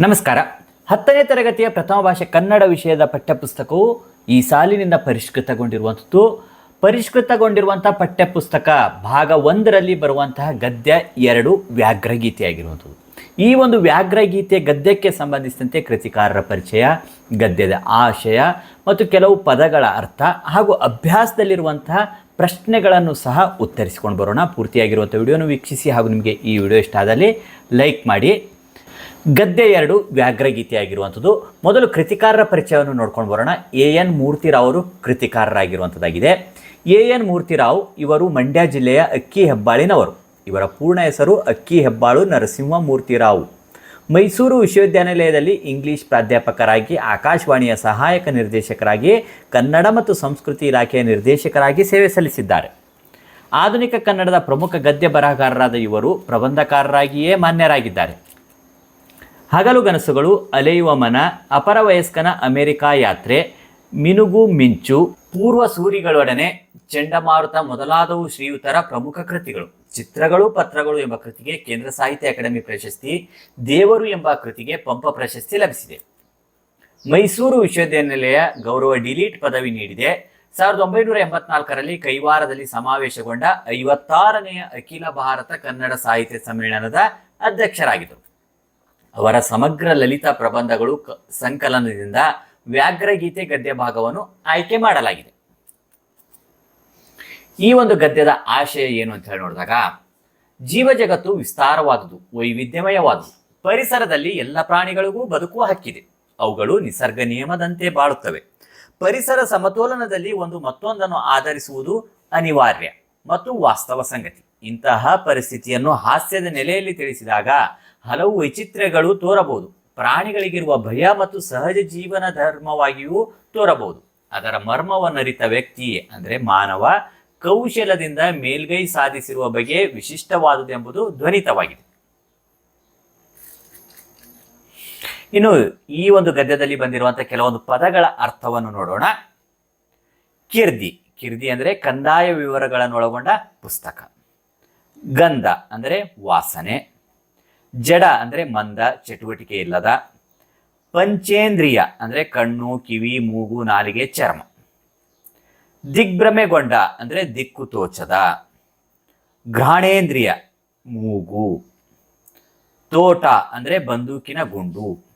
ನಮಸ್ಕಾರ. ಹತ್ತನೇ ತರಗತಿಯ ಪ್ರಥಮ ಭಾಷೆ ಕನ್ನಡ ವಿಷಯದ ಪಠ್ಯಪುಸ್ತಕವು ಈ ಸಾಲಿನಿಂದ ಪರಿಷ್ಕೃತಗೊಂಡಿರುವಂಥದ್ದು. ಪರಿಷ್ಕೃತಗೊಂಡಿರುವಂಥ ಪಠ್ಯಪುಸ್ತಕ ಭಾಗ ಒಂದರಲ್ಲಿ ಬರುವಂತಹ ಗದ್ಯ ಎರಡು ವ್ಯಾಘ್ರಗೀತೆಯಾಗಿರುವಂಥದ್ದು. ಈ ಒಂದು ವ್ಯಾಘ್ರಗೀತೆ ಗದ್ಯಕ್ಕೆ ಸಂಬಂಧಿಸಿದಂತೆ ಕೃತಿಕಾರರ ಪರಿಚಯ, ಗದ್ಯದ ಆಶಯ ಮತ್ತು ಕೆಲವು ಪದಗಳ ಅರ್ಥ ಹಾಗೂ ಅಭ್ಯಾಸದಲ್ಲಿರುವಂತಹ ಪ್ರಶ್ನೆಗಳನ್ನು ಸಹ ಉತ್ತರಿಸಿಕೊಂಡು ಬರೋಣ. ಪೂರ್ತಿಯಾಗಿರುವಂಥ ವಿಡಿಯೋನು ವೀಕ್ಷಿಸಿ ಹಾಗೂ ನಿಮಗೆ ಈ ವಿಡಿಯೋ ಇಷ್ಟ ಆದಲ್ಲಿ ಲೈಕ್ ಮಾಡಿ ಗದ್ಯ ಎರಡು ವ್ಯಾಘ್ರಗೀತೆಯಾಗಿರುವಂಥದ್ದು. ಮೊದಲು ಕೃತಿಕಾರರ ಪರಿಚಯವನ್ನು ನೋಡ್ಕೊಂಡು ಬರೋಣ. ಎ ಎನ್ ಮೂರ್ತಿರಾವ್ ಅವರು ಕೃತಿಕಾರರಾಗಿರುವಂಥದ್ದಾಗಿದೆ. ಎ ಎನ್ ಮೂರ್ತಿರಾವ್ ಇವರು ಮಂಡ್ಯ ಜಿಲ್ಲೆಯ ಅಕ್ಕಿ ಹೆಬ್ಬಾಳಿನವರು. ಇವರ ಪೂರ್ಣ ಹೆಸರು ಅಕ್ಕಿ ಹೆಬ್ಬಾಳು ನರಸಿಂಹ ಮೂರ್ತಿರಾವ್ ಮೈಸೂರು ವಿಶ್ವವಿದ್ಯಾನಿಲಯದಲ್ಲಿ ಇಂಗ್ಲಿಷ್ ಪ್ರಾಧ್ಯಾಪಕರಾಗಿ, ಆಕಾಶವಾಣಿಯ ಸಹಾಯಕ ನಿರ್ದೇಶಕರಾಗಿ, ಕನ್ನಡ ಮತ್ತು ಸಂಸ್ಕೃತಿ ಇಲಾಖೆಯ ನಿರ್ದೇಶಕರಾಗಿ ಸೇವೆ ಸಲ್ಲಿಸಿದ್ದಾರೆ. ಆಧುನಿಕ ಕನ್ನಡದ ಪ್ರಮುಖ ಗದ್ಯ ಬರಹಗಾರರಾದ ಇವರು ಪ್ರಬಂಧಕಾರರಾಗಿಯೇ ಮಾನ್ಯರಾಗಿದ್ದಾರೆ. ಹಗಲು ಗನಸುಗಳು ಅಲೆಯುವ ಮನ, ಅಪರ ವಯಸ್ಕನ ಅಮೆರಿಕಾ ಯಾತ್ರೆ, ಮಿನುಗು ಮಿಂಚು, ಪೂರ್ವ ಸೂರಿಗಳೊಡನೆ ಚಂಡಮಾರುತ ಮೊದಲಾದವು ಶ್ರೀಯುತರ ಪ್ರಮುಖ ಕೃತಿಗಳು. ಚಿತ್ರಗಳು, ಪತ್ರಗಳು ಎಂಬ ಕೃತಿಗೆ ಕೇಂದ್ರ ಸಾಹಿತ್ಯ ಅಕಾಡೆಮಿ ಪ್ರಶಸ್ತಿ, ದೇವರು ಎಂಬ ಕೃತಿಗೆ ಪಂಪ ಪ್ರಶಸ್ತಿ ಲಭಿಸಿದೆ. ಮೈಸೂರು ವಿಶ್ವವಿದ್ಯಾನಿಲಯ ಗೌರವ ಡಿಲೀಟ್ ಪದವಿ ನೀಡಿದೆ. ಸಾವಿರದ ಒಂಬೈನೂರ ಎಂಬತ್ನಾಲ್ಕರಲ್ಲಿ ಕೈವಾರದಲ್ಲಿ ಸಮಾವೇಶಗೊಂಡ ಐವತ್ತಾರನೆಯ ಅಖಿಲ ಭಾರತ ಕನ್ನಡ ಸಾಹಿತ್ಯ ಸಮ್ಮೇಳನದ ಅಧ್ಯಕ್ಷರಾಗಿದ್ದರು. ಅವರ ಸಮಗ್ರ ಲಲಿತ ಪ್ರಬಂಧಗಳು ಸಂಕಲನದಿಂದ ವ್ಯಾಘ್ರಗೀತೆ ಗದ್ಯ ಭಾಗವನ್ನು ಆಯ್ಕೆ ಮಾಡಲಾಗಿದೆ. ಈ ಒಂದು ಗದ್ಯದ ಆಶಯ ಏನು ಅಂತ ಹೇಳಿ ನೋಡಿದಾಗ, ಜೀವ ಜಗತ್ತು ವಿಸ್ತಾರವಾದುದು, ವೈವಿಧ್ಯಮಯವಾದುದು, ಪರಿಸರದಲ್ಲಿ ಎಲ್ಲ ಪ್ರಾಣಿಗಳಿಗೂ ಬದುಕುವ ಹಕ್ಕಿದೆ. ಅವುಗಳು ನಿಸರ್ಗ ನಿಯಮದಂತೆ ಬಾಳುತ್ತವೆ. ಪರಿಸರ ಸಮತೋಲನದಲ್ಲಿ ಒಂದು ಮತ್ತೊಂದನ್ನು ಆಧರಿಸುವುದು ಅನಿವಾರ್ಯ ಮತ್ತು ವಾಸ್ತವ ಸಂಗತಿ. ಇಂತಹ ಪರಿಸ್ಥಿತಿಯನ್ನು ಹಾಸ್ಯದ ನೆಲೆಯಲ್ಲಿ ತಿಳಿಸಿದಾಗ ಹಲವು ವಿಚಿತ್ರಗಳು ತೋರಬಹುದು. ಪ್ರಾಣಿಗಳಿಗಿರುವ ಭಯ ಮತ್ತು ಸಹಜ ಜೀವನ ಧರ್ಮವಾಗಿಯೂ ತೋರಬಹುದು. ಅದರ ಮರ್ಮವನ್ನರಿತ ವ್ಯಕ್ತಿ ಅಂದರೆ ಮಾನವ, ಕೌಶಲದಿಂದ ಮೇಲ್ಗೈ ಸಾಧಿಸಿರುವ ಬಗ್ಗೆ ವಿಶಿಷ್ಟವಾದುದು ಎಂಬುದು ಧ್ವನಿತವಾಗಿದೆ. ಇನ್ನು ಈ ಒಂದು ಗದ್ಯದಲ್ಲಿ ಬಂದಿರುವಂತಹ ಕೆಲವೊಂದು ಪದಗಳ ಅರ್ಥವನ್ನು ನೋಡೋಣ. ಕಿರ್ದಿ. ಕಿರ್ದಿ ಅಂದರೆ ಕಂದಾಯ ವಿವರಗಳನ್ನು ಒಳಗೊಂಡ ಪುಸ್ತಕ. ಗಂಧ ಅಂದರೆ ವಾಸನೆ. ಜಡ ಅಂದರೆ ಮಂದ, ಚಟುವಟಿಕೆ ಇಲ್ಲದ, ಪಂಚೇಂದ್ರಿಯ ಅಂದರೆ ಕಣ್ಣು, ಕಿವಿ, ಮೂಗು, ನಾಲಿಗೆ, ಚರ್ಮ. ದಿಗ್ಭ್ರಮೆಗೊಂಡ ಅಂದರೆ ದಿಕ್ಕು ತೋಚದ, ಘ್ರಾಣೇಂದ್ರಿಯ, ಮೂಗು. ತೋಟ ಅಂದರೆ ಬಂದೂಕಿನ ಗುಂಡು.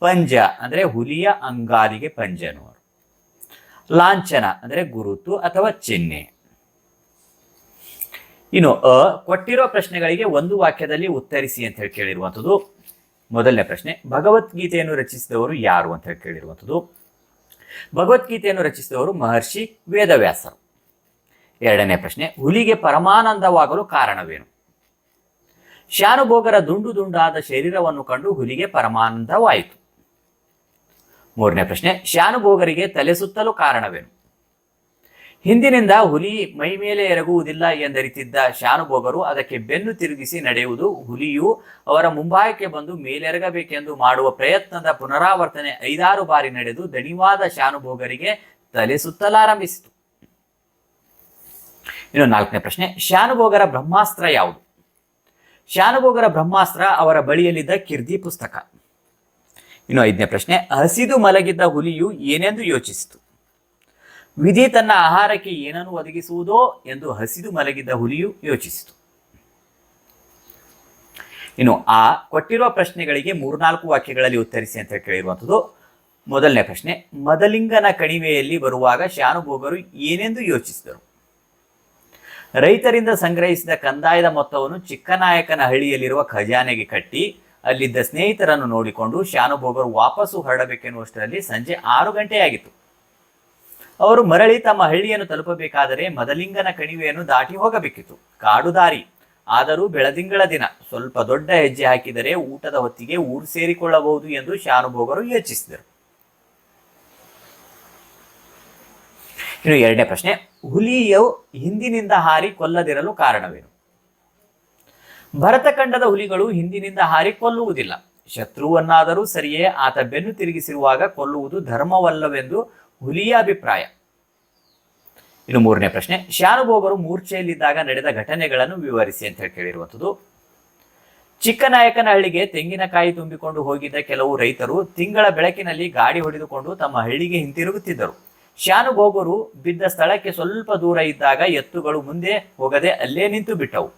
ಪಂಜ ಅಂದರೆ ಹುಲಿಯ ಅಂಗಾಲಿಗೆ ಪಂಜನೋರು. ಲಾಂಛನ ಅಂದರೆ ಗುರುತು ಅಥವಾ ಚಿಹ್ನೆ. ಇನ್ನು ಅ ಕೊಟ್ಟಿರೋ ಪ್ರಶ್ನೆಗಳಿಗೆ ಒಂದು ವಾಕ್ಯದಲ್ಲಿ ಉತ್ತರಿಸಿ ಅಂತ ಹೇಳಿ ಕೇಳಿರುವಂಥದ್ದು. ಮೊದಲನೇ ಪ್ರಶ್ನೆ, ಭಗವದ್ಗೀತೆಯನ್ನು ರಚಿಸಿದವರು ಯಾರು ಅಂತ ಹೇಳಿ ಕೇಳಿರುವಂಥದ್ದು. ಭಗವದ್ಗೀತೆಯನ್ನು ರಚಿಸಿದವರು ಮಹರ್ಷಿ ವೇದವ್ಯಾಸರು. ಎರಡನೇ ಪ್ರಶ್ನೆ, ಹುಲಿಗೆ ಪರಮಾನಂದವಾಗಲು ಕಾರಣವೇನು? ಶಾನುಭೋಗರ ದುಂಡು ದುಂಡಾದ ಶರೀರವನ್ನು ಕಂಡು ಹುಲಿಗೆ ಪರಮಾನಂದವಾಯಿತು. ಮೂರನೇ ಪ್ರಶ್ನೆ, ಶಾನುಭೋಗರಿಗೆ ತಲೆ ಸುತ್ತಲು ಕಾರಣವೇನು? ಹಿಂದಿನಿಂದ ಹುಲಿ ಮೈ ಮೇಲೆ ಎರಗುವುದಿಲ್ಲ ಎಂದರಿತಿದ್ದ ಶಾನುಭೋಗರು ಅದಕ್ಕೆ ಬೆನ್ನು ತಿರುಗಿಸಿ ನಡೆಯುವುದು ಹುಲಿಯು ಅವರ ಮುಂಭಾಗಕ್ಕೆ ಬಂದು ಮೇಲೆರಗಬೇಕೆಂದು ಮಾಡುವ ಪ್ರಯತ್ನದ ಪುನರಾವರ್ತನೆ ಐದಾರು ಬಾರಿ ನಡೆದು ದಣಿವಾದ ಶಾನುಭೋಗರಿಗೆ ತಲೆ ಸುತ್ತಲಾರಂಭಿಸಿತು. ಇನ್ನು ನಾಲ್ಕನೇ ಪ್ರಶ್ನೆ, ಶಾನುಭೋಗರ ಬ್ರಹ್ಮಾಸ್ತ್ರ ಯಾವುದು? ಶಾನುಭೋಗರ ಬ್ರಹ್ಮಾಸ್ತ್ರ ಅವರ ಬಳಿಯಲ್ಲಿದ್ದ ಕಿರ್ದಿ ಪುಸ್ತಕ. ಇನ್ನು ಐದನೇ ಪ್ರಶ್ನೆ, ಹಸಿದು ಮಲಗಿದ್ದ ಹುಲಿಯು ಏನೆಂದು ಯೋಚಿಸಿತು? ವಿಧಿ ತನ್ನ ಆಹಾರಕ್ಕೆ ಏನನ್ನು ಒದಗಿಸುವುದೋ ಎಂದು ಹಸಿದು ಮಲಗಿದ್ದ ಹುಲಿಯು ಯೋಚಿಸಿತು. ಇನ್ನು ಆ ಕೊಟ್ಟಿರುವ ಪ್ರಶ್ನೆಗಳಿಗೆ ಮೂರ್ನಾಲ್ಕು ವಾಕ್ಯಗಳಲ್ಲಿ ಉತ್ತರಿಸಿ ಅಂತ ಕೇಳಿರುವಂಥದ್ದು. ಮೊದಲನೇ ಪ್ರಶ್ನೆ, ಮದಲಿಂಗನ ಕಣಿವೆಯಲ್ಲಿ ಬರುವಾಗ ಶಾನುಭೋಗರು ಏನೆಂದು ಯೋಚಿಸಿದರು? ರೈತರಿಂದ ಸಂಗ್ರಹಿಸಿದ ಕಂದಾಯದ ಮೊತ್ತವನ್ನು ಚಿಕ್ಕನಾಯಕನ ಹಳ್ಳಿಯಲ್ಲಿರುವ ಖಜಾನೆಗೆ ಕಟ್ಟಿ, ಅಲ್ಲಿದ್ದ ಸ್ನೇಹಿತರನ್ನು ನೋಡಿಕೊಂಡು ಶಾನುಭೋಗರು ವಾಪಸ್ಸು ಹೊರಡಬೇಕೆನ್ನುವಷ್ಟರಲ್ಲಿ ಸಂಜೆ ಆರು ಗಂಟೆಯಾಗಿತ್ತು. ಅವರು ಮರಳಿ ತಮ್ಮ ಹಳ್ಳಿಯನ್ನು ತಲುಪಬೇಕಾದರೆ ಮದಲಿಂಗನ ಕಣಿವೆಯನ್ನು ದಾಟಿ ಹೋಗಬೇಕಿತ್ತು. ಕಾಡು ದಾರಿ. ಆದರೂ ಬೆಳದಿಂಗಳ ದಿನ. ಸ್ವಲ್ಪ ದೊಡ್ಡ ಹೆಜ್ಜೆ ಹಾಕಿದರೆ ಊಟದ ಹೊತ್ತಿಗೆ ಊರು ಸೇರಿಕೊಳ್ಳಬಹುದು ಎಂದು ಶಾನುಭೋಗರು ಯೋಚಿಸಿದರು. ಇನ್ನು ಎರಡನೇ ಪ್ರಶ್ನೆ. ಹುಲಿಯು ಹಿಂದಿನಿಂದ ಹಾರಿ ಕೊಲ್ಲದಿರಲು ಕಾರಣವೇನು? ಭರತಖಂಡದ ಹುಲಿಗಳು ಹಿಂದಿನಿಂದ ಹಾರಿ ಕೊಲ್ಲುವುದಿಲ್ಲ. ಶತ್ರುವನ್ನಾದರೂ ಸರಿಯೇ ಆತ ಬೆನ್ನು ತಿರುಗಿಸಿರುವಾಗ ಕೊಲ್ಲುವುದು ಧರ್ಮವಲ್ಲವೆಂದು ಹುಲಿಯ ಅಭಿಪ್ರಾಯ. ಇನ್ನು ಮೂರನೇ ಪ್ರಶ್ನೆ ಶಾನುಭೋಗರು ಮೂರ್ಛೆಯಲ್ಲಿದ್ದಾಗ ನಡೆದ ಘಟನೆಗಳನ್ನು ವಿವರಿಸಿ ಅಂತ ಹೇಳಿ ಕೇಳಿರುವಂಥದ್ದು. ಚಿಕ್ಕನಾಯಕನಹಳ್ಳಿಗೆ ತೆಂಗಿನಕಾಯಿ ತುಂಬಿಕೊಂಡು ಹೋಗಿದ್ದ ಕೆಲವು ರೈತರು ತಿಂಗಳ ಬೆಳಕಿನಲ್ಲಿ ಗಾಡಿ ಹೊಡೆದುಕೊಂಡು ತಮ್ಮ ಹಳ್ಳಿಗೆ ಹಿಂತಿರುಗುತ್ತಿದ್ದರು. ಶಾನುಭೋಗರು ಬಿದ್ದ ಸ್ಥಳಕ್ಕೆ ಸ್ವಲ್ಪ ದೂರ ಇದ್ದಾಗ ಎತ್ತುಗಳು ಮುಂದೆ ಹೋಗದೆ ಅಲ್ಲೇ ನಿಂತು ಬಿಟ್ಟವು.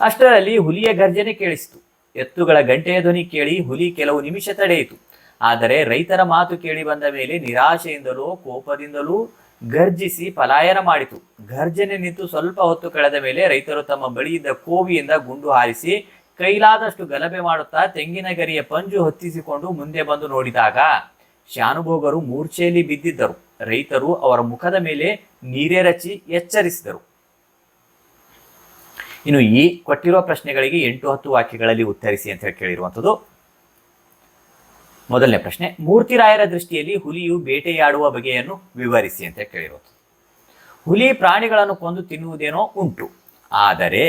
ಅಷ್ಟರಲ್ಲಿ ಹುಲಿಯ ಗರ್ಜನೆ ಕೇಳಿಸಿತು. ಎತ್ತುಗಳ ಗಂಟೆಯ ಧ್ವನಿ ಕೇಳಿ ಹುಲಿ ಕೆಲವು ನಿಮಿಷ ತಡೆಯಿತು. ಆದರೆ ರೈತರ ಮಾತು ಕೇಳಿ ಬಂದ ಮೇಲೆ ನಿರಾಶೆಯಿಂದಲೂ ಕೋಪದಿಂದಲೂ ಗರ್ಜಿಸಿ ಪಲಾಯನ ಮಾಡಿತು. ಗರ್ಜನೆ ನಿಂತು ಸ್ವಲ್ಪ ಹೊತ್ತು ಕಳೆದ ಮೇಲೆ ರೈತರು ತಮ್ಮ ಬಳಿಯಿದ್ದ ಕೋವಿಯಿಂದ ಗುಂಡು ಹಾರಿಸಿ ಕೈಲಾದಷ್ಟು ಗಲಭೆ ಮಾಡುತ್ತಾ ತೆಂಗಿನ ಗರಿಯ ಪಂಜು ಹೊತ್ತಿಸಿಕೊಂಡು ಮುಂದೆ ಬಂದು ನೋಡಿದಾಗ ಶಾನುಭೋಗರು ಮೂರ್ಛೆಯಲ್ಲಿ ಬಿದ್ದಿದ್ದರು. ರೈತರು ಅವರ ಮುಖದ ಮೇಲೆ ನೀರೆರಚಿ ಎಚ್ಚರಿಸಿದರು. ಇನ್ನು ಈ ಕೊಟ್ಟಿರುವ ಪ್ರಶ್ನೆಗಳಿಗೆ ಎಂಟು ಹತ್ತು ವಾಕ್ಯಗಳಲ್ಲಿ ಉತ್ತರಿಸಿ ಅಂತ ಹೇಳಿ ಕೇಳಿರುವಂಥದ್ದು. ಮೊದಲನೇ ಪ್ರಶ್ನೆ, ಮೂರ್ತಿರಾಯರ ದೃಷ್ಟಿಯಲ್ಲಿ ಹುಲಿಯು ಬೇಟೆಯಾಡುವ ಬಗೆಯನ್ನು ವಿವರಿಸಿ ಅಂತ ಕೇಳಿರೋದು. ಹುಲಿ ಪ್ರಾಣಿಗಳನ್ನು ಕೊಂದು ತಿನ್ನುವುದೇನೋ ಉಂಟು, ಆದರೆ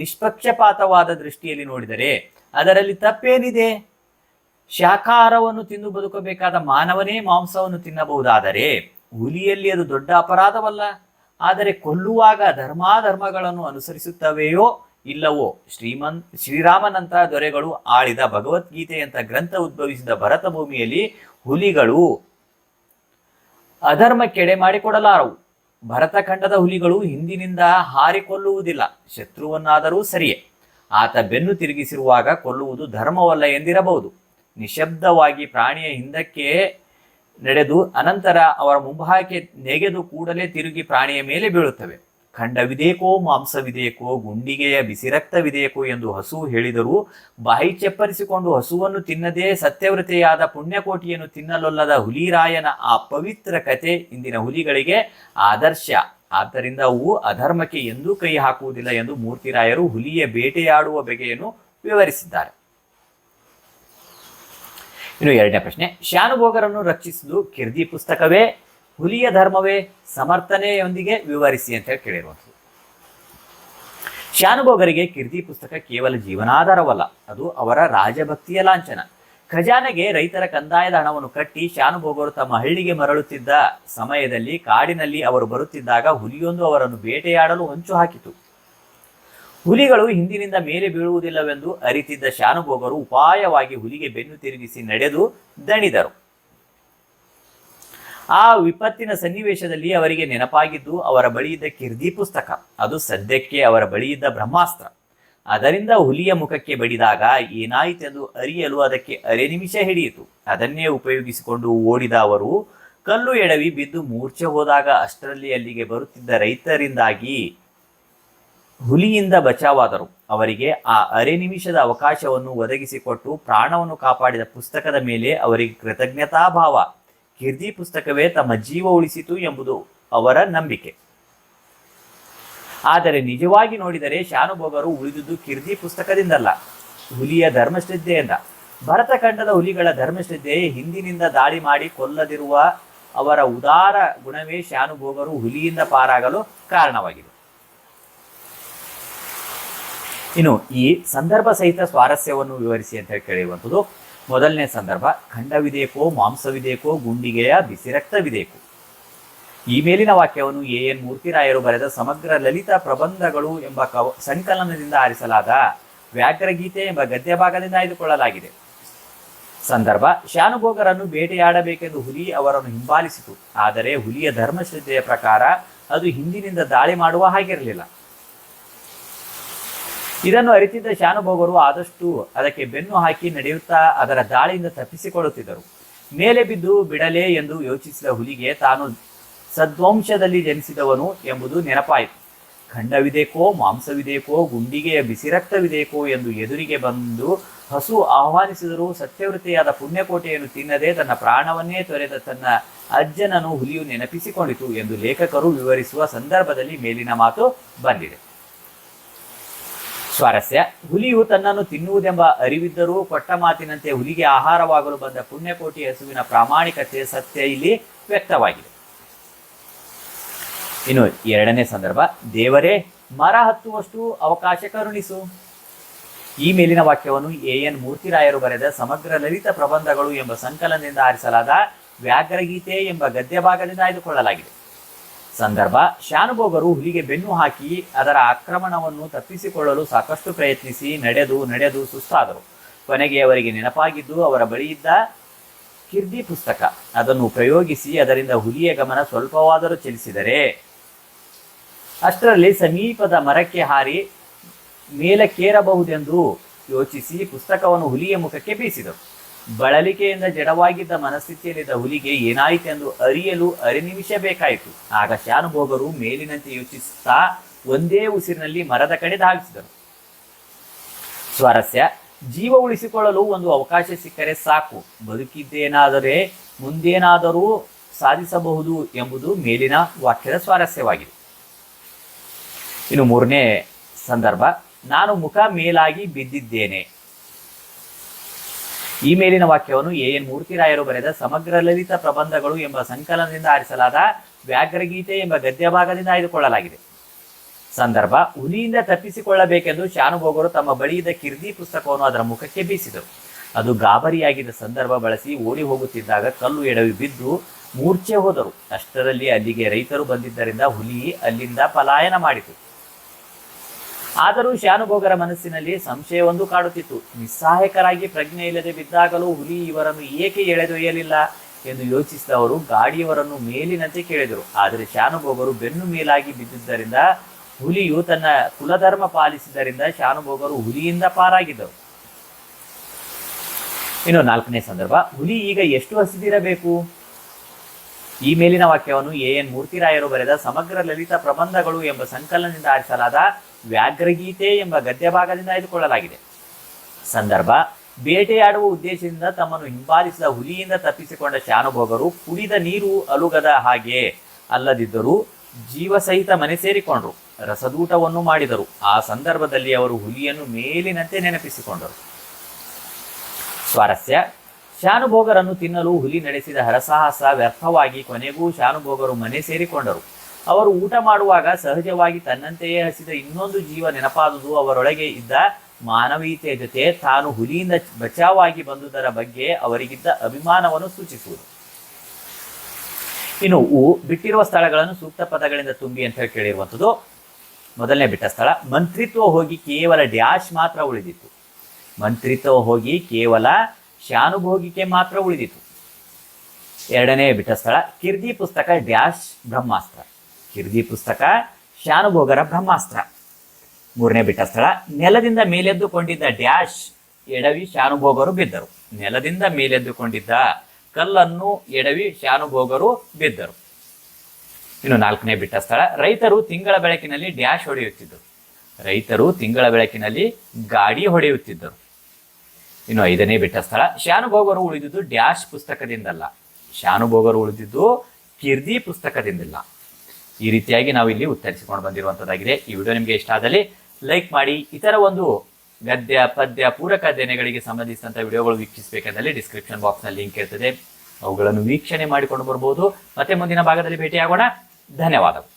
ನಿಷ್ಪಕ್ಷಪಾತವಾದ ದೃಷ್ಟಿಯಲ್ಲಿ ನೋಡಿದರೆ ಅದರಲ್ಲಿ ತಪ್ಪೇನಿದೆ? ಶಾಖಾಹಾರವನ್ನು ತಿಂದು ಬದುಕಬೇಕಾದ ಮಾನವನೇ ಮಾಂಸವನ್ನು ತಿನ್ನಬಹುದಾದರೆ ಹುಲಿಯಲ್ಲಿ ಅದು ದೊಡ್ಡ ಅಪರಾಧವಲ್ಲ, ಆದರೆ ಕೊಲ್ಲುವಾಗ ಧರ್ಮಾಧರ್ಮಗಳನ್ನು ಅನುಸರಿಸುತ್ತವೆಯೋ ಇಲ್ಲವೋ? ಶ್ರೀಮನ್, ಶ್ರೀರಾಮನಂತಹ ದೊರೆಗಳು ಆಳಿದ ಭಗವದ್ಗೀತೆಯಂಥ ಗ್ರಂಥ ಉದ್ಭವಿಸಿದ ಭರತ ಭೂಮಿಯಲ್ಲಿ ಹುಲಿಗಳು ಅಧರ್ಮ ಕೆಡೆ ಮಾಡಿಕೊಡಲಾರವು. ಭರತಖಂಡದ ಹುಲಿಗಳು ಹಿಂದಿನಿಂದ ಹಾರಿಕೊಲ್ಲುವುದಿಲ್ಲ ಶತ್ರುವನ್ನಾದರೂ ಸರಿಯೇ. ಆತ ಬೆನ್ನು ತಿರುಗಿಸಿರುವಾಗ ಕೊಲ್ಲುವುದು ಧರ್ಮವಲ್ಲ ಎಂದಿರಬಹುದು. ನಿಶಬ್ದವಾಗಿ ಪ್ರಾಣಿಯ ಹಿಂದಕ್ಕೆ ನಡೆದು ಅನಂತರ ಅವರ ಮುಂಭಾಗಕ್ಕೆ ನೆಗೆದು ಕೂಡಲೇ ತಿರುಗಿ ಪ್ರಾಣಿಯ ಮೇಲೆ ಬೀಳುತ್ತವೆ. ಖಂಡವಿದೇಕೋ, ಮಾಂಸವಿದೇಕೋ, ಗುಂಡಿಗೆಯ ಬಿಸಿರಕ್ತವಿದೇಕೋ ಎಂದು ಹಸು ಹೇಳಿದರೂ ಬಾಯಿ ಚೆಪ್ಪರಿಸಿಕೊಂಡು ಹಸುವನ್ನು ತಿನ್ನದೇ ಸತ್ಯವ್ರತೆಯಾದ ಪುಣ್ಯಕೋಟಿಯನ್ನು ತಿನ್ನಲೊಲ್ಲದ ಹುಲಿರಾಯನ ಆ ಪವಿತ್ರ ಕತೆ ಇಂದಿನ ಹುಲಿಗಳಿಗೆ ಆದರ್ಶ. ಆದ್ದರಿಂದ ಅವು ಅಧರ್ಮಕ್ಕೆ ಎಂದೂ ಕೈ ಹಾಕುವುದಿಲ್ಲ ಎಂದು ಮೂರ್ತಿರಾಯರು ಹುಲಿಯ ಬೇಟೆಯಾಡುವ ಬಗೆಯನ್ನು ವಿವರಿಸಿದ್ದಾರೆ. ಇನ್ನು ಎರಡನೇ ಪ್ರಶ್ನೆ, ಶಾನುಭೋಗರನ್ನು ರಕ್ಷಿಸಲು ಕಿರ್ದಿ ಪುಸ್ತಕವೇ? ಹುಲಿಯ ಧರ್ಮವೇ ಸಮರ್ಥನೆಯೊಂದಿಗೆ ವಿವರಿಸಿ ಅಂತ ಹೇಳಿ ಕೇಳಿರುವಂಥದ್ದು. ಶಾನುಭೋಗರಿಗೆ ಕೀರ್ತಿ ಪುಸ್ತಕ ಕೇವಲ ಜೀವನಾಧಾರವಲ್ಲ, ಅದು ಅವರ ರಾಜಭಕ್ತಿಯ ಲಾಂಛನ. ಖಜಾನೆಗೆ ರೈತರ ಕಂದಾಯದ ಹಣವನ್ನು ಕಟ್ಟಿ ಶಾನುಭೋಗರು ತಮ್ಮ ಹಳ್ಳಿಗೆ ಮರಳುತ್ತಿದ್ದ ಸಮಯದಲ್ಲಿ ಕಾಡಿನಲ್ಲಿ ಅವರು ಬರುತ್ತಿದ್ದಾಗ ಹುಲಿಯೊಂದು ಅವರನ್ನು ಬೇಟೆಯಾಡಲು ಹೊಂಚು ಹಾಕಿತು. ಹುಲಿಗಳು ಹಿಂದಿನಿಂದ ಮೇಲೆ ಬೀಳುವುದಿಲ್ಲವೆಂದು ಅರಿತಿದ್ದ ಶಾನುಭೋಗರು ಉಪಾಯವಾಗಿ ಹುಲಿಗೆ ಬೆನ್ನು ತಿರುಗಿಸಿ ನಡೆದು ದಣಿದರು. ಆ ವಿಪತ್ತಿನ ಸನ್ನಿವೇಶದಲ್ಲಿ ಅವರಿಗೆ ನೆನಪಾಗಿದ್ದು ಅವರ ಬಳಿಯಿದ್ದ ಕಿರ್ದಿ ಪುಸ್ತಕ. ಅದು ಸದ್ಯಕ್ಕೆ ಅವರ ಬಳಿಯಿದ್ದ ಬ್ರಹ್ಮಾಸ್ತ್ರ. ಅದರಿಂದ ಹುಲಿಯ ಮುಖಕ್ಕೆ ಬಡಿದಾಗ ಏನಾಯಿತೆಂದು ಅರಿಯಲು ಅದಕ್ಕೆ ಅರೆ ನಿಮಿಷ ಹಿಡಿಯಿತು. ಅದನ್ನೇ ಉಪಯೋಗಿಸಿಕೊಂಡು ಓಡಿದ ಅವರು ಕಲ್ಲು ಎಡವಿ ಬಿದ್ದು ಮೂರ್ಛೆ ಹೋದಾಗ ಅಷ್ಟರಲ್ಲಿ ಅಲ್ಲಿಗೆ ಬರುತ್ತಿದ್ದ ರೈತರಿಂದಾಗಿ ಹುಲಿಯಿಂದ ಬಚಾವಾದರು. ಅವರಿಗೆ ಆ ಅರೆ ನಿಮಿಷದ ಅವಕಾಶವನ್ನು ಒದಗಿಸಿಕೊಟ್ಟು ಪ್ರಾಣವನ್ನು ಕಾಪಾಡಿದ ಪುಸ್ತಕದ ಮೇಲೆ ಅವರಿಗೆ ಕೃತಜ್ಞತಾಭಾವ ಕೀರ್ತಿ ಪುಸ್ತಕವೇ ತಮ್ಮ ಜೀವ ಉಳಿಸಿತು ಎಂಬುದು ಅವರ ನಂಬಿಕೆ. ಆದರೆ ನಿಜವಾಗಿ ನೋಡಿದರೆ ಶಾನುಭೋಗರು ಉಳಿದುದು ಕೀರ್ತಿ ಪುಸ್ತಕದಿಂದಲ್ಲ. ಹುಲಿಯ ಧರ್ಮಶ್ರದ್ಧೆಯಿಂದ. ಭರತಖಂಡದ ಹುಲಿಗಳ ಧರ್ಮಶ್ರದ್ಧೆ ಹಿಂದಿನಿಂದ ದಾಳಿ ಮಾಡಿ ಕೊಲ್ಲದಿರುವ ಅವರ ಉದಾರ ಗುಣವೇ ಶಾನುಭೋಗರು ಹುಲಿಯಿಂದ ಪಾರಾಗಲು ಕಾರಣವಾಗಿದೆ. ಇನ್ನು ಈ ಸಂದರ್ಭ ಸಹಿತ ಸ್ವಾರಸ್ಯವನ್ನು ವಿವರಿಸಿ ಅಂತ ಹೇಳಿ ಕೇಳಿರುವಂಥದ್ದು ಮೊದಲನೇ ಸಂದರ್ಭ, ಖಂಡವಿದೇಕೋ, ಮಾಂಸವಿದೇಕೋ, ಗುಂಡಿಗೆಯ ಬಿಸಿರಕ್ತವಿದೇಕೋ. ಈ ಮೇಲಿನ ವಾಕ್ಯವನ್ನು ಎ. ಎನ್. ಮೂರ್ತಿರಾಯರು ಬರೆದ ಸಮಗ್ರ ಲಲಿತ ಪ್ರಬಂಧಗಳು ಎಂಬ ಕವ, ಸಂಕಲನದಿಂದ ಆರಿಸಲಾದ ವ್ಯಾಘ್ರಗೀತೆ ಎಂಬ ಗದ್ಯ ಭಾಗದಿಂದ ಆಯ್ದುಕೊಳ್ಳಲಾಗಿದೆ. ಸಂದರ್ಭ, ಶಾನುಭೋಗರನ್ನು ಬೇಟೆಯಾಡಬೇಕೆಂದು ಹುಲಿ ಅವರನ್ನು ಹಿಂಬಾಲಿಸಿತು. ಆದರೆ ಹುಲಿಯ ಧರ್ಮಶ್ರದ್ಧೆಯ ಪ್ರಕಾರ ಅದು ಹಿಂದಿನಿಂದ ದಾಳಿ ಮಾಡುವ ಹಾಗಿರಲಿಲ್ಲ. ಇದನ್ನು ಅರಿತಿದ್ದ ಶಾನುಭೋಗರು ಆದಷ್ಟು ಅದಕ್ಕೆ ಬೆನ್ನು ಹಾಕಿ ನಡೆಯುತ್ತಾ ಅದರ ದಾಳಿಯಿಂದ ತಪ್ಪಿಸಿಕೊಳ್ಳುತ್ತಿದ್ದರು. ಮೇಲೆ ಬಿದ್ದು ಬಿಡಲೇ ಎಂದು ಯೋಚಿಸಿದ ಹುಲಿಗೆ ತಾನು ಸದ್ವಂಶದಲ್ಲಿ ಜನಿಸಿದವನು ಎಂಬುದು ನೆನಪಾಯಿತು. ಖಂಡವಿದೇಕೋ, ಮಾಂಸವಿದೇಕೋ ಗುಂಡಿಗೆಯ ಬಿಸಿರಕ್ತವಿದೇಕೋ ಎಂದು ಎದುರಿಗೆ ಬಂದು ಹಸು ಆಹ್ವಾನಿಸಿದರೂ ಸತ್ಯವೃತ್ತಿಯಾದ ಪುಣ್ಯಕೋಟೆಯನ್ನು ತಿನ್ನದೆ ತನ್ನ ಪ್ರಾಣವನ್ನೇ ತೊರೆದ ತನ್ನ ಅಜ್ಜನನ್ನು ಹುಲಿಯು ನೆನಪಿಸಿಕೊಂಡಿತು ಎಂದು ಲೇಖಕರು ವಿವರಿಸುವ ಸಂದರ್ಭದಲ್ಲಿ ಮೇಲಿನ ಮಾತು ಬಂದಿದೆ. ಸ್ವಾರಸ್ಯ. ಹುಲಿಯು ತನ್ನನ್ನು ತಿನ್ನುವುದೆಂಬ ಅರಿವಿದ್ದರೂ ಕೊಟ್ಟ ಮಾತಿನಂತೆ ಹುಲಿಗೆ ಆಹಾರವಾಗಲು ಬಂದ ಪುಣ್ಯಕೋಟಿ ಹಸುವಿನ ಪ್ರಾಮಾಣಿಕತೆ ಸತ್ಯ ಇಲ್ಲಿ ವ್ಯಕ್ತವಾಗಿದೆ. ಇನ್ನು ಎರಡನೇ ಸಂದರ್ಭ, ದೇವರೇ, ಮರ ಹತ್ತುವಷ್ಟು ಅವಕಾಶ ಕರುಣಿಸು. ಈ ಮೇಲಿನ ವಾಕ್ಯವನ್ನು ಎ ಎನ್ ಮೂರ್ತಿರಾಯರು ಬರೆದ ಸಮಗ್ರ ಲಲಿತ ಪ್ರಬಂಧಗಳು ಎಂಬ ಸಂಕಲನದಿಂದ ಆರಿಸಲಾದ ವ್ಯಾಘ್ರಗೀತೆ ಎಂಬ ಗದ್ಯ ಭಾಗದಿಂದ ಆಯ್ದುಕೊಳ್ಳಲಾಗಿದೆ. ಸಂದರ್ಭ. ಶಾನುಭೋಗರು ಹುಲಿಗೆ ಬೆನ್ನು ಹಾಕಿ ಅದರ ಆಕ್ರಮಣವನ್ನು ತಪ್ಪಿಸಿಕೊಳ್ಳಲು ಸಾಕಷ್ಟು ಪ್ರಯತ್ನಿಸಿ ನಡೆದು ನಡೆದು ಸುಸ್ತಾದರು. ಕೊನೆಗೆ ಅವರಿಗೆ ನೆನಪಾಗಿದ್ದು ಅವರ ಬಳಿಯಿದ್ದ ಕಿರ್ದಿ ಪುಸ್ತಕ. ಅದನ್ನು ಪ್ರಯೋಗಿಸಿ ಅದರಿಂದ ಹುಲಿಯ ಗಮನ ಸ್ವಲ್ಪವಾದರೂ ಚಲಿಸಿದರೆ ಅಷ್ಟರಲ್ಲಿ ಸಮೀಪದ ಮರಕ್ಕೆ ಹಾರಿ ಮೇಲಕ್ಕೇರಬಹುದೆಂದು ಯೋಚಿಸಿ ಪುಸ್ತಕವನ್ನು ಹುಲಿಯ ಮುಖಕ್ಕೆ ಬೀಸಿದರು. ಬಳಲಿಕೆಯಿಂದ ಜಡವಾಗಿದ್ದ ಮನಸ್ಥಿತಿಯಲ್ಲಿದ್ದ ಹುಲಿಗೆ ಏನಾಯಿತೆಂದು ಅರಿಯಲು ಅರಿನಿಮಿಷ ಬೇಕಾಯಿತು ಆಗ ಶಾನುಭೋಗರು ಮೇಲಿನಂತೆ ಯೋಚಿಸುತ್ತಾ ಒಂದೇ ಉಸಿರಿನಲ್ಲಿ ಮರದ ಕಡೆ ಧಾವಿಸಿದರು. ಸ್ವಾರಸ್ಯ, ಜೀವ ಉಳಿಸಿಕೊಳ್ಳಲು ಒಂದು ಅವಕಾಶ ಸಿಕ್ಕರೆ ಸಾಕು. ಬದುಕಿದ್ದೇನಾದರೆ ಮುಂದೇನಾದರೂ ಸಾಧಿಸಬಹುದು ಎಂಬುದು ಮೇಲಿನ ವಾಕ್ಯದ ಸ್ವಾರಸ್ಯವಾಗಿದೆ. ಇನ್ನು ಮೂರನೇ ಸಂದರ್ಭ, ನಾನು ಮುಖ ಮೇಲಾಗಿ ಬಿದ್ದಿದ್ದೇನೆ. ಈ ಮೇಲಿನ ವಾಕ್ಯವನ್ನು ಎ ಎನ್ ಮೂರ್ತಿರಾಯರು ಬರೆದ ಸಮಗ್ರ ಲಲಿತ ಪ್ರಬಂಧಗಳು ಎಂಬ ಸಂಕಲನದಿಂದ ಆರಿಸಲಾದ ವ್ಯಾಘ್ರಗೀತೆ ಎಂಬ ಗದ್ಯ ಭಾಗದಿಂದ ಆಯ್ದುಕೊಳ್ಳಲಾಗಿದೆ. ಸಂದರ್ಭ, ಹುಲಿಯಿಂದ ತಪ್ಪಿಸಿಕೊಳ್ಳಬೇಕೆಂದು ಶಾನುಭೋಗರು ತಮ್ಮ ಬಳಿಯಿದ್ದ ಕಿರ್ದಿ ಪುಸ್ತಕವನ್ನು ಅದರ ಮುಖಕ್ಕೆ ಬೀಸಿದರು. ಅದು ಗಾಬರಿಯಾಗಿದ್ದ ಸಂದರ್ಭ ಬಳಸಿ ಓಡಿ ಹೋಗುತ್ತಿದ್ದಾಗ ಕಲ್ಲು ಎಡವಿ ಬಿದ್ದು ಮೂರ್ಛೆ ಹೋದರು. ಅಷ್ಟರಲ್ಲಿ ಅಲ್ಲಿಗೆ ರೈತರು ಬಂದಿದ್ದರಿಂದ ಹುಲಿ ಅಲ್ಲಿಂದ ಪಲಾಯನ ಮಾಡಿತು. ಆದರೂ ಶಾನುಭೋಗರ ಮನಸ್ಸಿನಲ್ಲಿ ಸಂಶಯವೊಂದು ಕಾಡುತ್ತಿತ್ತು. ನಿಸ್ಸಹಾಯಕರಾಗಿ ಪ್ರಜ್ಞೆ ಇಲ್ಲದೆ ಬಿದ್ದಾಗಲೂ ಹುಲಿ ಇವರನ್ನು ಏಕೆ ಎಳೆದೊಯ್ಯಲಿಲ್ಲ ಎಂದು ಯೋಚಿಸಿದವರು ಗಾಡಿಯವರನ್ನು ಮೇಲಿನಂತೆ ಕೇಳಿದರು. ಆದರೆ ಶಾನುಭೋಗರು ಬೆನ್ನು ಮೇಲಾಗಿ ಬಿದ್ದಿದ್ದರಿಂದ ಹುಲಿಯು ತನ್ನ ಕುಲಧರ್ಮ ಪಾಲಿಸಿದ್ದರಿಂದ ಶಾನುಭೋಗರು ಹುಲಿಯಿಂದ ಪಾರಾಗಿದ್ದರು ಇನ್ನು ನಾಲ್ಕನೇ ಸಂದರ್ಭ, ಹುಲಿ ಈಗ ಎಷ್ಟು ಹಸಿದಿರಬೇಕು? ಈ ಮೇಲಿನ ವಾಕ್ಯವನ್ನು ಎ ಎನ್ ಮೂರ್ತಿರಾಯರು ಬರೆದ ಸಮಗ್ರ ಲಲಿತ ಪ್ರಬಂಧಗಳು ಎಂಬ ಸಂಕಲನದಿಂದ ಆರಿಸಲಾದ ವ್ಯಾಘ್ರಗೀತೆ ಎಂಬ ಗದ್ಯ ಭಾಗದಿಂದ ಆಯ್ದುಕೊಳ್ಳಲಾಗಿದೆ. ಸಂದರ್ಭ, ಬೇಟೆಯಾಡುವ ಉದ್ದೇಶದಿಂದ ತಮ್ಮನ್ನು ಹಿಂಬಾಲಿಸಿದ ಹುಲಿಯಿಂದ ತಪ್ಪಿಸಿಕೊಂಡ ಶಾನುಭೋಗರು ಕುಡಿದ ನೀರು ಅಲುಗದ ಹಾಗೆ ಅಲ್ಲದಿದ್ದರೂ ಜೀವ ಸಹಿತ ಮನೆ ಸೇರಿಕೊಂಡರು, ರಸದೂಟವನ್ನು ಮಾಡಿದರು. ಆ ಸಂದರ್ಭದಲ್ಲಿ ಅವರು ಹುಲಿಯನ್ನು ಮೇಲಿನಂತೆ ನೆನಪಿಸಿಕೊಂಡರು. ಸ್ವಾರಸ್ಯ, ಶಾನುಭೋಗರನ್ನು ತಿನ್ನಲು ಹುಲಿ ನಡೆಸಿದ ಹರಸಾಹಸ ವ್ಯರ್ಥವಾಗಿ ಕೊನೆಗೂ ಶಾನುಭೋಗರು ಮನೆ ಸೇರಿಕೊಂಡರು. ಅವರು ಊಟ ಮಾಡುವಾಗ ಸಹಜವಾಗಿ ತನ್ನಂತೆಯೇ ಹಸಿದ ಇನ್ನೊಂದು ಜೀವ ನೆನಪಾದುದು ಅವರೊಳಗೆ ಇದ್ದ ಮಾನವೀಯತೆಯ ಜೊತೆ ತಾನು ಹುಲಿಯಿಂದ ಬಚಾವಾಗಿ ಬಂದುದರ ಬಗ್ಗೆ ಅವರಿಗಿದ್ದ ಅಭಿಮಾನವನ್ನು ಸೂಚಿಸುವುದು. ಇನ್ನು ಉ ಬಿಟ್ಟಿರುವ ಸ್ಥಳಗಳನ್ನು ಸೂಕ್ತ ಪದಗಳಿಂದ ತುಂಬಿ ಅಂತ ಹೇಳಿ ಕೇಳಿರುವಂಥದ್ದು. ಮೊದಲನೇ ಬಿಟ್ಟ ಸ್ಥಳ, ಮಂತ್ರಿತ್ವ ಹೋಗಿ ಕೇವಲ ಡ್ಯಾಶ್ ಮಾತ್ರ ಉಳಿದಿತ್ತು. ಮಂತ್ರಿತ್ವ ಹೋಗಿ ಕೇವಲ ಶಾನುಭೋಗಿಕೆ ಮಾತ್ರ ಉಳಿದಿತ್ತು. ಎರಡನೇ ಬಿಟ್ಟ ಸ್ಥಳ, ಕಿರ್ದಿ ಪುಸ್ತಕ ಡ್ಯಾಶ್ ಬ್ರಹ್ಮಾಸ್ತ್ರ. ಕಿರ್ದಿ ಪುಸ್ತಕ ಶಾನುಭೋಗರ ಬ್ರಹ್ಮಾಸ್ತ್ರ. ಮೂರನೇ ಬಿಟ್ಟ ಸ್ಥಳ, ನೆಲದಿಂದ ಮೇಲೆದ್ದುಕೊಂಡಿದ್ದ ಡ್ಯಾಶ್, ಎಡವಿ ಶಾನುಭೋಗರು ಬಿದ್ದರು. ನೆಲದಿಂದ ಮೇಲೆದ್ದುಕೊಂಡಿದ್ದ ಕಲ್ಲನ್ನು ಎಡವಿ ಶಾನುಭೋಗರು ಬಿದ್ದರು. ಇನ್ನು ನಾಲ್ಕನೇ ಬಿಟ್ಟ ಸ್ಥಳ, ರೈತರು ತಿಂಗಳ ಬೆಳಕಿನಲ್ಲಿ ಡ್ಯಾಶ್ ಹೊಡೆಯುತ್ತಿದ್ದರು. ರೈತರು ತಿಂಗಳ ಬೆಳಕಿನಲ್ಲಿ ಗಾಡಿ ಹೊಡೆಯುತ್ತಿದ್ದರು. ಇನ್ನು ಐದನೇ ಬಿಟ್ಟ ಸ್ಥಳ ಶಾನುಭೋಗರು ಉಳಿದಿದ್ದು ಡ್ಯಾಶ್ ಪುಸ್ತಕದಿಂದಲ್ಲ. ಶಾನುಭೋಗರು ಉಳಿದಿದ್ದು ಕಿರ್ದಿ ಪುಸ್ತಕದಿಂದಿಲ್ಲ. ಈ ರೀತಿಯಾಗಿ ನಾವು ಇಲ್ಲಿ ಉತ್ತರಿಸಿಕೊಂಡು ಬಂದಿರುವಂತದ್ದಾಗಿದೆ. ಈ ವಿಡಿಯೋ ನಿಮಗೆ ಇಷ್ಟ ಆದಲ್ಲಿ ಲೈಕ್ ಮಾಡಿ, ಇತರ ಒಂದು ಗದ್ಯ, ಪದ್ಯ, ಪೂರಕ ಅಧ್ಯಯನಗಳಿಗೆ ಸಂಬಂಧಿಸಿದಂಥ ವಿಡಿಯೋಗಳು ವೀಕ್ಷಿಸಬೇಕಾದಲ್ಲಿ ಡಿಸ್ಕ್ರಿಪ್ಷನ್ ಬಾಕ್ಸ್ನಲ್ಲಿ ಲಿಂಕ್ ಇರ್ತದೆ. ಅವುಗಳನ್ನು ವೀಕ್ಷಣೆ ಮಾಡಿಕೊಂಡು ಬರ್ಬೋದು. ಮತ್ತೆ ಮುಂದಿನ ಭಾಗದಲ್ಲಿ ಭೇಟಿಯಾಗೋಣ. ಧನ್ಯವಾದಗಳು.